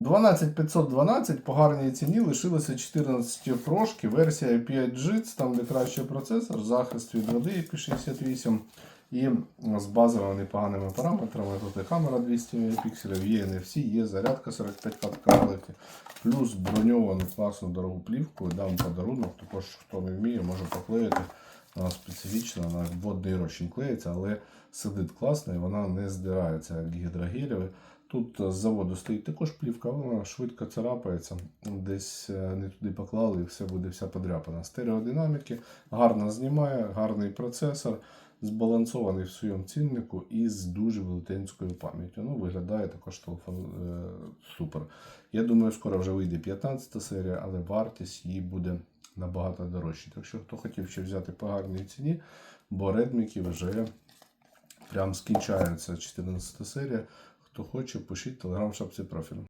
12512 по гарній ціні лишилося 14 прошки, версія 5G, там де кращий процесор, захист від води IP68 і з базовими непоганими параметрами. Тут і камера 200 пікселів, є NFC, є зарядка 45 каталоги, плюс броньовану класну дорогу плівку, дам подарунок, також хто не вміє, може поклеїти. Вона специфічна, вона як водний розчин клеїться, але сидить класно і вона не здирається як гідрогелєвий. Тут з заводу стоїть також плівка, вона швидко царапається, десь е, не туди поклали і все буде вся подряпана. Стереодинаміки, гарно знімає, гарний процесор, збалансований в своєму ціннику і з дуже велетенською пам'яттю. Ну, виглядає також телефон е, супер. Я думаю, скоро вже вийде 15 серія, але вартість її буде набагато дорожче. Так що хто хотів ще взяти по гарній ціні, бо редміки вже прям скінчається 14 серія. Хто хоче, пишіть телеграм-шапці профілю.